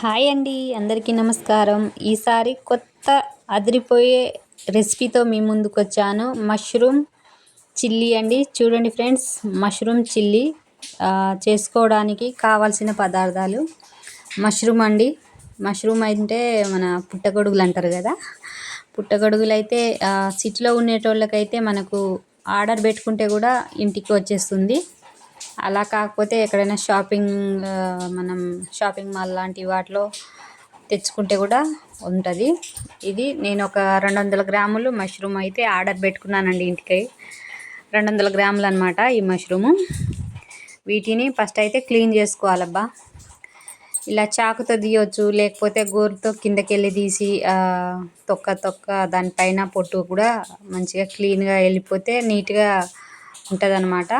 Hi అండి అందరికీ నమస్కారం. ఈసారి కొత్త అదిరిపోయే రెసిపీతో మీ ముందుకు వచ్చాను మష్రూమ్ చిల్లీ అండి. చూడండి ఫ్రెండ్స్ మష్రూమ్ చిల్లీ చేసుకోవడానికి కావాల్సిన పదార్థాలు. మష్రూమ్ అండి. మష్రూమ్ అంటే మన పుట్టగొడుగులు అంటారు కదా. పుట్టగొడుగులు అయితే సిటీలో ఉండేటోళ్ళకైతే మనకు ఆర్డర్ పెట్టుకుంటే కూడా ఇంటికి వచ్చేస్తుంది. అలా కాకపోతే ఎక్కడైనా షాపింగ్ మనం షాపింగ్ మాల్ లాంటి వాటిలో తెచ్చుకుంటే కూడా ఉంటుంది. ఇది నేను ఒక రెండు వందల గ్రాములు మష్రూమ్ అయితే ఆర్డర్ పెట్టుకున్నానండి ఇంటికి. రెండు వందల గ్రాములు అనమాట ఈ మష్రూము. వీటిని ఫస్ట్ అయితే క్లీన్ చేసుకోవాలబ్బా. ఇలా చాకుతో తీయవచ్చు లేకపోతే గోరుతో కిందకి వెళ్ళి తీసి తొక్క తొక్క దానిపైన పొట్టు కూడా మంచిగా క్లీన్గా వెళ్ళిపోతే నీట్గా ఉంటుంది అన్నమాట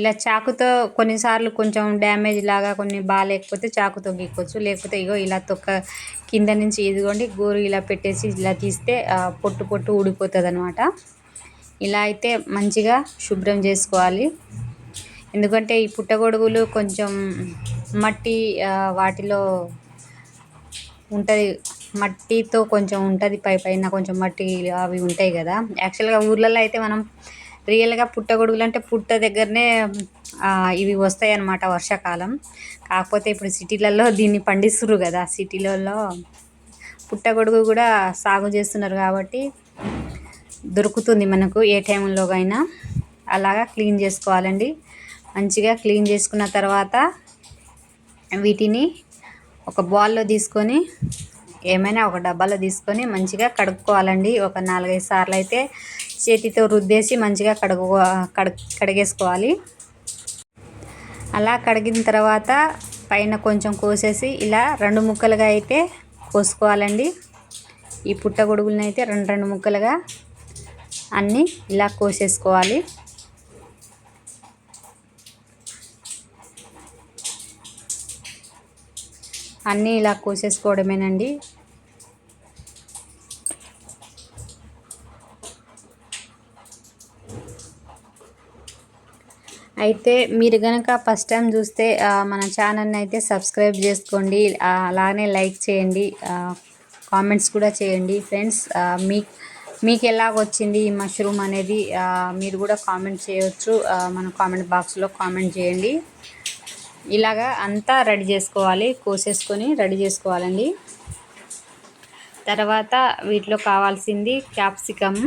ఇలా చాకుతో కొన్నిసార్లు కొంచెం డ్యామేజ్ లాగా కొన్ని బాగాలేకపోతే చాకుతో గీక్కోవచ్చు. లేకపోతే ఇగో ఇలా తొక్క కింద నుంచి ఇదిగోండి గోరు ఇలా పెట్టేసి ఇలా తీస్తే పొట్టు పొట్టు ఊడిపోతుంది అనమాట ఇలా అయితే మంచిగా శుభ్రం చేసుకోవాలి. ఎందుకంటే ఈ పుట్టగొడుగులు కొంచెం మట్టి వాటిలో ఉంటుంది. మట్టితో కొంచెం ఉంటుంది పై పైన కొంచెం మట్టి అవి ఉంటాయి కదా. యాక్చువల్గా ఊర్లలో అయితే మనం రియల్గా పుట్టగొడుగులు అంటే పుట్ట దగ్గరనే ఇవి వస్తాయి అన్నమాట వర్షాకాలం. కాకపోతే ఇప్పుడు సిటీలలో దీన్ని పండిస్తున్నారు కదా సిటీలలో పుట్టగొడుగు కూడా సాగు చేస్తున్నారు కాబట్టి దొరుకుతుంది మనకు ఏ టైంలోకైనా అలాగా క్లీన్ చేసుకోవాలండి. మంచిగా క్లీన్ చేసుకున్న తర్వాత వీటిని ఒక బాల్లో తీసుకొని ఏమైనా ఒక డబ్బాలో తీసుకొని మంచిగా కడుక్కోవాలండి. ఒక నాలుగైదు సార్లు అయితే చేతితో రుద్దేసి మంచిగా కడుగు కడు కడిగేసుకోవాలి. అలా కడిగిన తర్వాత పైన కొంచెం కోసేసి ఇలా రెండు ముక్కలుగా అయితే కోసుకోవాలండి. ఈ పుట్టగొడుగులను అయితే రెండు రెండు ముక్కలుగా అన్నీ ఇలా కోసేసుకోవాలి. అన్నీ ఇలా కోసేసుకోవడమేనండి. అయితే మీరు కనుక ఫస్ట్ టైం చూస్తే మన ఛానల్ని అయితే సబ్స్క్రైబ్ చేసుకోండి. అలానే లైక్ చేయండి. కామెంట్స్ కూడా చేయండి. ఫ్రెండ్స్ మీ మీకు ఎలాగొచ్చింది ఈ మష్రూమ్ అనేది మీరు కూడా కామెంట్ చేయవచ్చు మన కామెంట్ బాక్స్లో కామెంట్ చేయండి. ఇలాగా అంతా రెడీ చేసుకోవాలి కోసేసుకొని రెడీ చేసుకోవాలండి. తర్వాత వీటిలో కావాల్సింది క్యాప్సికమ్.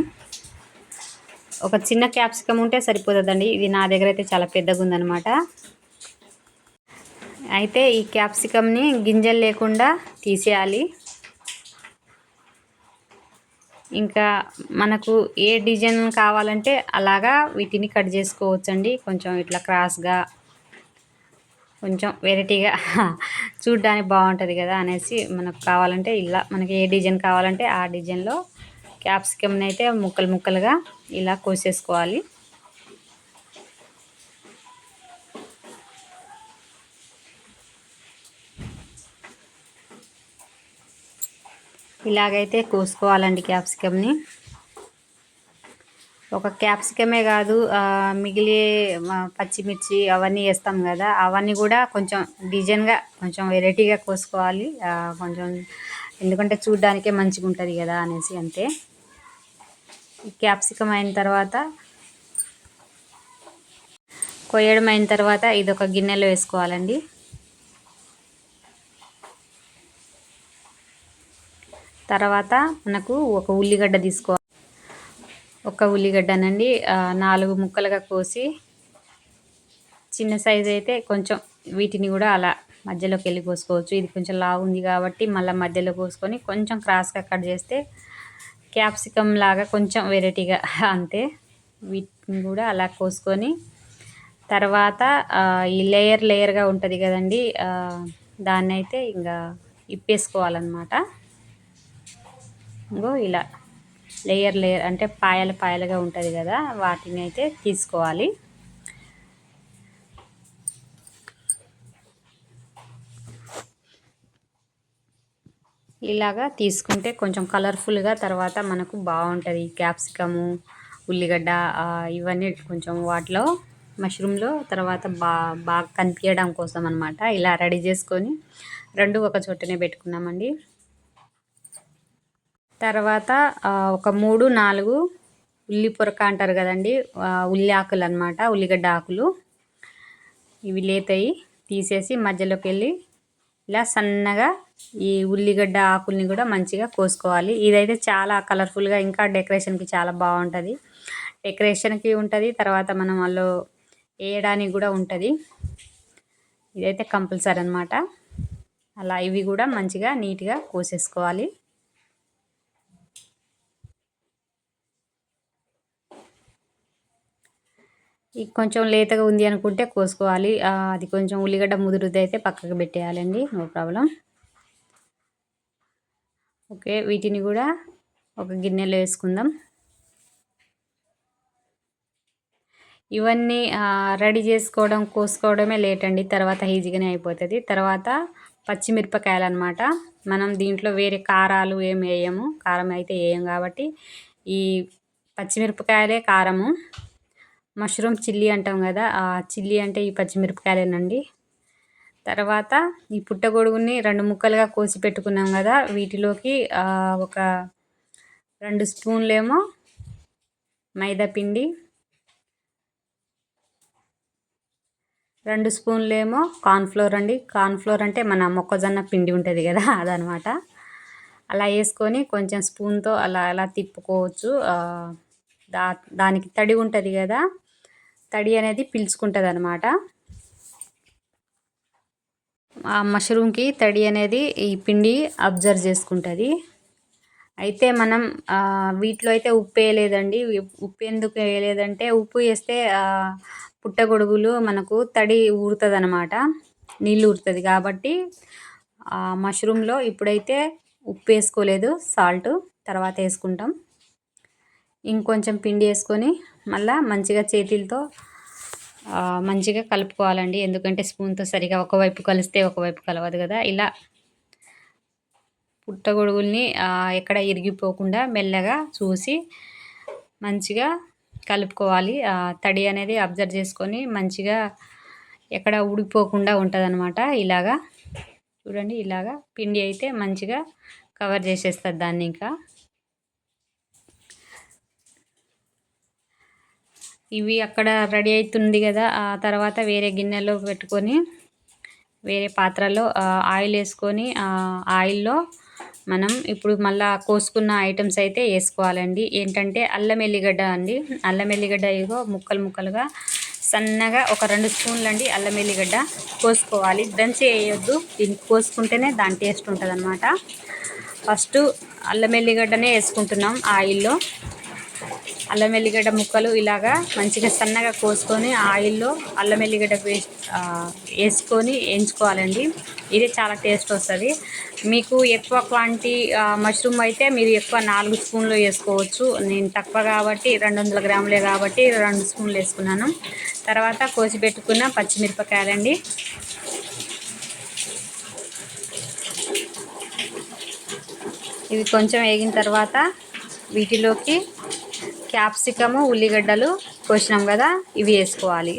ఒక చిన్న క్యాప్సికమ్ ఉంటే సరిపోతుందండి. ఇది నా దగ్గర అయితే చాలా పెద్దగా ఉందనమాట అయితే ఈ క్యాప్సికమ్ని గింజలు లేకుండా తీసేయాలి. ఇంకా మనకు ఏ డిజైన్ కావాలంటే అలాగా వీటిని కట్ చేసుకోవచ్చండి. కొంచెం ఇట్లా క్రాస్గా కొంచెం వెరైటీగా చూడ్డానికి బాగుంటుంది కదా అనేసి మనకు కావాలంటే ఇలా మనకి ఏ డిజైన్ కావాలంటే ఆ డిజైన్లో క్యాప్సికమ్ని అయితే ముక్కలు ముక్కలుగా ఇలా కోసేసుకోవాలి. ఇలాగైతే కోసుకోవాలండి క్యాప్సికమ్ని. ఒక క్యాప్సికమే కాదు మిగిలి పచ్చిమిర్చి అవన్నీ వేస్తాం కదా అవన్నీ కూడా కొంచెం డిజైన్గా కొంచెం వెరైటీగా కోసుకోవాలి. కొంచెం ఎందుకంటే చూడ్డానికే మంచిగా ఉంటుంది కదా అనేసి అంతే. క్యాప్సికం అయిన తర్వాత కొయ్యడం అయిన తర్వాత ఇది ఒక గిన్నెలో వేసుకోవాలండి. తర్వాత మనకు ఒక ఉల్లిగడ్డ తీసుకోవాలి. ఒక ఉల్లిగడ్డనండి నాలుగు ముక్కలుగా కోసి చిన్న సైజు అయితే కొంచెం వీటిని కూడా అలా మధ్యలోకి వెళ్ళి కోసుకోవచ్చు. ఇది కొంచెం లావు ఉంది కాబట్టి మళ్ళీ మధ్యలో కోసుకొని కొంచెం క్రాస్గా కట్ చేస్తే క్యాప్సికమ్ లాగా కొంచెం వెరైటీగా అంతే. వీటిని కూడా అలా కోసుకొని తర్వాత ఈ లేయర్ లేయర్గా ఉంటుంది కదండి దాన్ని అయితే ఇంకా ఇప్పేసుకోవాలన్నమాట. ఇంకో ఇలా లేయర్ లేయర్ అంటే పాయలు పాయలుగా ఉంటుంది కదా వాటిని అయితే తీసుకోవాలి. ఇలాగా తీసుకుంటే కొంచెం కలర్ఫుల్గా తర్వాత మనకు బాగుంటుంది. క్యాప్సికము ఉల్లిగడ్డ ఇవన్నీ కొంచెం వాటిలో మష్రూమ్లో తర్వాత బా బాగా కనిపించడం కోసం అనమాట ఇలా రెడీ చేసుకొని రెండు ఒక చోటనే పెట్టుకున్నామండి. తర్వాత ఒక మూడు నాలుగు ఉల్లి పొరక అంటారు కదండి ఉల్లి ఆకులు అనమాట ఉల్లిగడ్డ ఆకులు. ఇవి లేతాయి తీసేసి మధ్యలోకి వెళ్ళి ఇలా సన్నగా ఈ ఉల్లిగడ్డ ఆకుల్ని కూడా మంచిగా కోసుకోవాలి. ఇదైతే చాలా కలర్ఫుల్గా ఇంకా డెకరేషన్కి చాలా బాగుంటుంది. డెకరేషన్కి ఉంటుంది తర్వాత మనం వాళ్ళు వేయడానికి కూడా ఉంటుంది. ఇదైతే కంపల్సరీ అనమాట అలా ఇవి కూడా మంచిగా నీట్గా కోసేసుకోవాలి. కొంచెం లేతగా ఉంది అనుకుంటే కోసుకోవాలి. అది కొంచెం ఉల్లిగడ్డ ముదురుది అయితే పక్కకు పెట్టేయాలండి. No problem. ఓకే వీటిని కూడా ఒక గిన్నెలో వేసుకుందాం. ఇవన్నీ రెడీ చేసుకోవడం కోసుకోవడమే లేట్ అండి. తర్వాత ఈజీగానే అయిపోతుంది. తర్వాత పచ్చిమిరపకాయలు అనమాట మనం దీంట్లో వేరే కారాలు ఏమి వేయము. కారం అయితే వేయం కాబట్టి ఈ పచ్చిమిరపకాయలే కారము. మష్రూమ్ చిల్లీ అంటాం కదా ఆ చిల్లీ అంటే ఈ పచ్చిమిరపకాయలేనండి. తర్వాత ఈ పుట్టగొడుగుని రెండు ముక్కలుగా కోసి పెట్టుకున్నాం కదా వీటిలోకి ఒక రెండు స్పూన్లేమో మైదా పిండి రెండు స్పూన్లేమో కార్న్ఫ్లోర్ అండి. కార్న్ఫ్లోర్ అంటే మన మొక్కజొన్న పిండి ఉంటుంది కదా అదనమాట. అలా వేసుకొని కొంచెం స్పూన్తో అలా అలా తిప్పుకోవచ్చు. దా దానికి తడి ఉంటుంది కదా తడి అనేది పీల్చుకుంటుంది అనమాట ఆ మష్రూమ్కి తడి అనేది ఈ పిండి అబ్జర్వ్ చేసుకుంటుంది. అయితే మనం వీటిలో అయితే ఉప్పు వేయలేదండి. ఉప్పు ఎందుకు వేయలేదంటే ఉప్పు వేస్తే పుట్టగొడుగులు మనకు తడి ఊరుతుంది అనమాట నీళ్ళు ఊరుతుంది కాబట్టి మష్రూమ్లో ఇప్పుడైతే ఉప్పు వేసుకోలేదు. సాల్ట్ తర్వాత వేసుకుంటాం. ఇంకొంచెం పిండి వేసుకొని మళ్ళీ మంచిగా చేతులతో మంచిగా కలుపుకోవాలండి. ఎందుకంటే స్పూన్తో సరిగా ఒకవైపు కలిస్తే ఒకవైపు కలవదు కదా. ఇలా పుట్టగొడుగుల్ని ఎక్కడ ఇరిగిపోకుండా మెల్లగా చూసి మంచిగా కలుపుకోవాలి. తడి అనేది అబ్జర్వ్ చేసుకొని మంచిగా ఎక్కడ ఊడిపోకుండా ఉంటుంది ఇలాగా చూడండి ఇలాగా పిండి అయితే మంచిగా కవర్ చేసేస్తుంది దాన్ని ఇంకా. ఇవి అక్కడ రెడీ అవుతుంది కదా ఆ తర్వాత వేరే గిన్నెలో పెట్టుకొని వేరే పాత్రలో ఆయిల్ వేసుకొని ఆయిల్లో మనం ఇప్పుడు మళ్ళా కోసుకున్న ఐటమ్స్ అయితే వేసుకోవాలండి. ఏంటంటే అల్లం ఎల్లిగడ్డ అండి. అల్లం ఎల్లిగడ్డ ఇగో ముక్కలు ముక్కలుగా సన్నగా ఒక రెండు స్పూన్లు అండి అల్లం ఎల్లిగడ్డ కోసుకోవాలి. దంచి వేయొద్దు. దీన్ని కోసుకుంటేనే దాని టేస్ట్ ఉంటుంది ఫస్ట్ అల్లం ఎల్లిగడ్డనే వేసుకుంటున్నాం ఆయిల్లో. అల్లం వెల్లిగడ్డ ముక్కలు ఇలాగా మంచిగా సన్నగా కోసుకొని ఆయిల్లో అల్లం వెల్లిగడ్డ వేస్ట్ వేసుకొని వేయించుకోవాలండి. ఇది చాలా టేస్ట్ వస్తుంది. మీకు ఎక్కువ క్వాంటిటీ మష్రూమ్ అయితే మీరు ఎక్కువ నాలుగు స్పూన్లు వేసుకోవచ్చు. నేను తక్కువ కాబట్టి రెండు వందల గ్రాములే కాబట్టి రెండు స్పూన్లు వేసుకున్నాను. తర్వాత కోసి పెట్టుకున్న పచ్చిమిరపకాయలండి. ఇవి కొంచెం వేగిన తర్వాత వీటిలోకి క్యాప్సికము ఉల్లిగడ్డలు కోసినాం కదా ఇవి వేసుకోవాలి.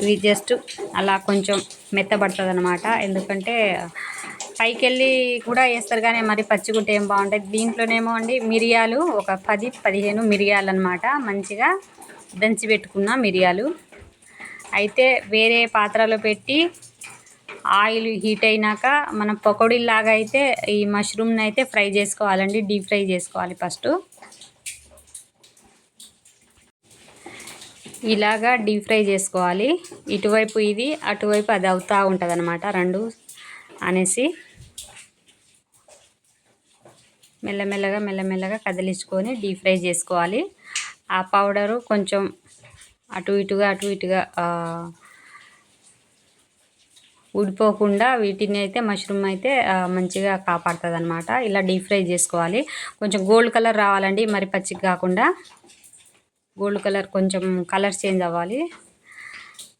ఇవి జస్ట్ అలా కొంచెం మెత్తబడుతుంది అనమాట ఎందుకంటే పైకి వెళ్ళి కూడా వేస్తారు కానీ మరి పచ్చిగుంటే ఏం బాగుంటుంది దీంట్లోనేమో అండి మిరియాలు ఒక పది పదిహేను మిరియాలు అనమాట మంచిగా దంచి పెట్టుకున్న మిరియాలు. అయితే వేరే పాత్రలో పెట్టి ఆయిల్ హీట్ అయినాక మనం పకోడీలాగా అయితే ఈ మష్రూమ్ని అయితే ఫ్రై చేసుకోవాలండి. డీప్ ఫ్రై చేసుకోవాలి ఫస్ట్. ఇలాగా డీప్ ఫ్రై చేసుకోవాలి. ఇటువైపు ఇది అటువైపు అది అవుతూ ఉంటుంది అనమాట రెండు అనేసి. మెల్లమెల్లగా మెల్లమెల్లగా కదిలించుకొని డీప్ ఫ్రై చేసుకోవాలి. ఆ పౌడరు కొంచెం అటు ఇటుగా అటు ఇటుగా ఊడిపోకుండా వీటిని అయితే మష్రూమ్ అయితే మంచిగా కాపాడుతుంది అనమాట ఇలా డీప్ ఫ్రై చేసుకోవాలి. కొంచెం గోల్డ్ కలర్ రావాలండి మరి పచ్చికి కాకుండా. గోల్డ్ కలర్ కొంచెం కలర్ చేంజ్ అవ్వాలి.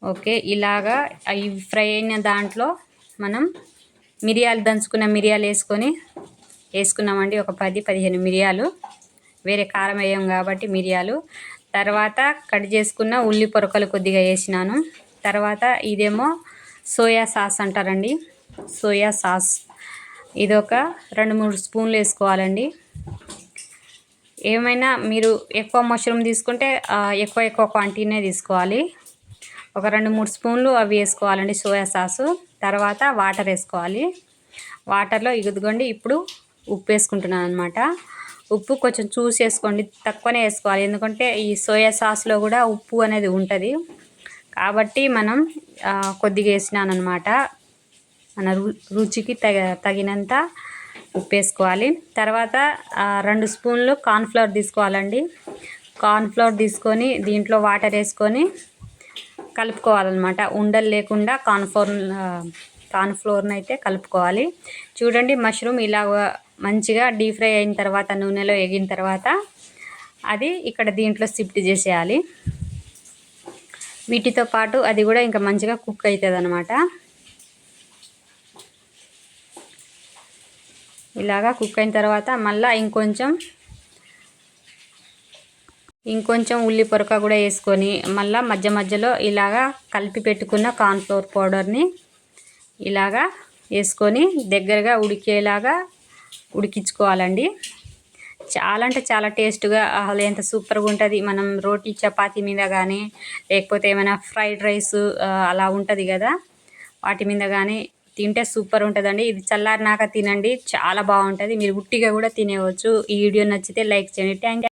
ఓకే ఇలాగా అవి ఫ్రై అయిన దాంట్లో మనం మిరియాలు దంచుకున్న మిరియాలు వేసుకొని వేసుకున్నామండి. ఒక పది పదిహేను మిరియాలు. వేరే కారం వేయం కాబట్టి మిరియాలు. తర్వాత కట్ చేసుకున్న ఉల్లి పొరకలు కొద్దిగా వేసినాను. తర్వాత ఇదేమో సోయా సాస్ అంటారండి. Soya sauce. ఇది ఒక రెండు మూడు స్పూన్లు వేసుకోవాలండి. ఏమైనా మీరు ఎక్కువ మష్రూమ్ తీసుకుంటే ఎక్కువ ఎక్కువ క్వాంటిటీనే తీసుకోవాలి. ఒక రెండు మూడు స్పూన్లు అవి వేసుకోవాలండి సోయా సాసు. తర్వాత వాటర్ వేసుకోవాలి. వాటర్లో ఇదిగోండి ఇప్పుడు ఉప్పు వేసుకుంటున్నాను అనమాట ఉప్పు కొంచెం చూసి వేసుకోండి. తక్కువనే వేసుకోవాలి. ఎందుకంటే ఈ సోయా సాస్లో కూడా ఉప్పు అనేది ఉంటుంది. కాబట్టి మనం కొద్దిగా వేసినానమాట మన మన రుచికి తగ తగినంత ఉప్పు వేసుకోవాలి తర్వాత రెండు స్పూన్లు కార్న్ఫ్లవర్ తీసుకోవాలండి. కార్న్ఫ్లవర్ తీసుకొని దీంట్లో వాటర్ వేసుకొని కలుపుకోవాలన్నమాట. ఉండలు లేకుండా కార్న్ఫ్లోర్ కార్న్ఫ్లోర్ని అయితే కలుపుకోవాలి. చూడండి మష్రూమ్ ఇలా మంచిగా డీప్ ఫ్రై అయిన తర్వాత నూనెలో ఎగిన తర్వాత అది ఇక్కడ దీంట్లో షిఫ్ట్ చేసేయాలి. వీటితో పాటు అది కూడా ఇంకా మంచిగా కుక్ అవుతుంది అనమాట ఇలాగా కుక్ అయిన తర్వాత మళ్ళీ ఇంకొంచెం ఇంకొంచెం ఉల్లి పొరక కూడా వేసుకొని మళ్ళీ మధ్య మధ్యలో ఇలాగా కలిపి పెట్టుకున్న కార్న్ఫ్లోర్ పౌడర్ని ఇలాగా వేసుకొని దగ్గరగా ఉడికేలాగా ఉడికించుకోవాలండి. చాలా అంటే చాలా టేస్ట్గా అసలు ఎంత సూపర్గా ఉంటుంది. మనం రోటీ చపాతి మీద కానీ లేకపోతే ఏమైనా ఫ్రైడ్ రైస్ అలా ఉంటుంది కదా. వాటి మీద కానీ తింటే సూపర్ ఉంటుందండి. ఇది చల్లారినాక తినండి. చాలా బాగుంటుంది. మీరు ఉట్టిగా కూడా తినేవచ్చు. ఈ వీడియో నచ్చితే లైక్ చేయండి. థ్యాంక్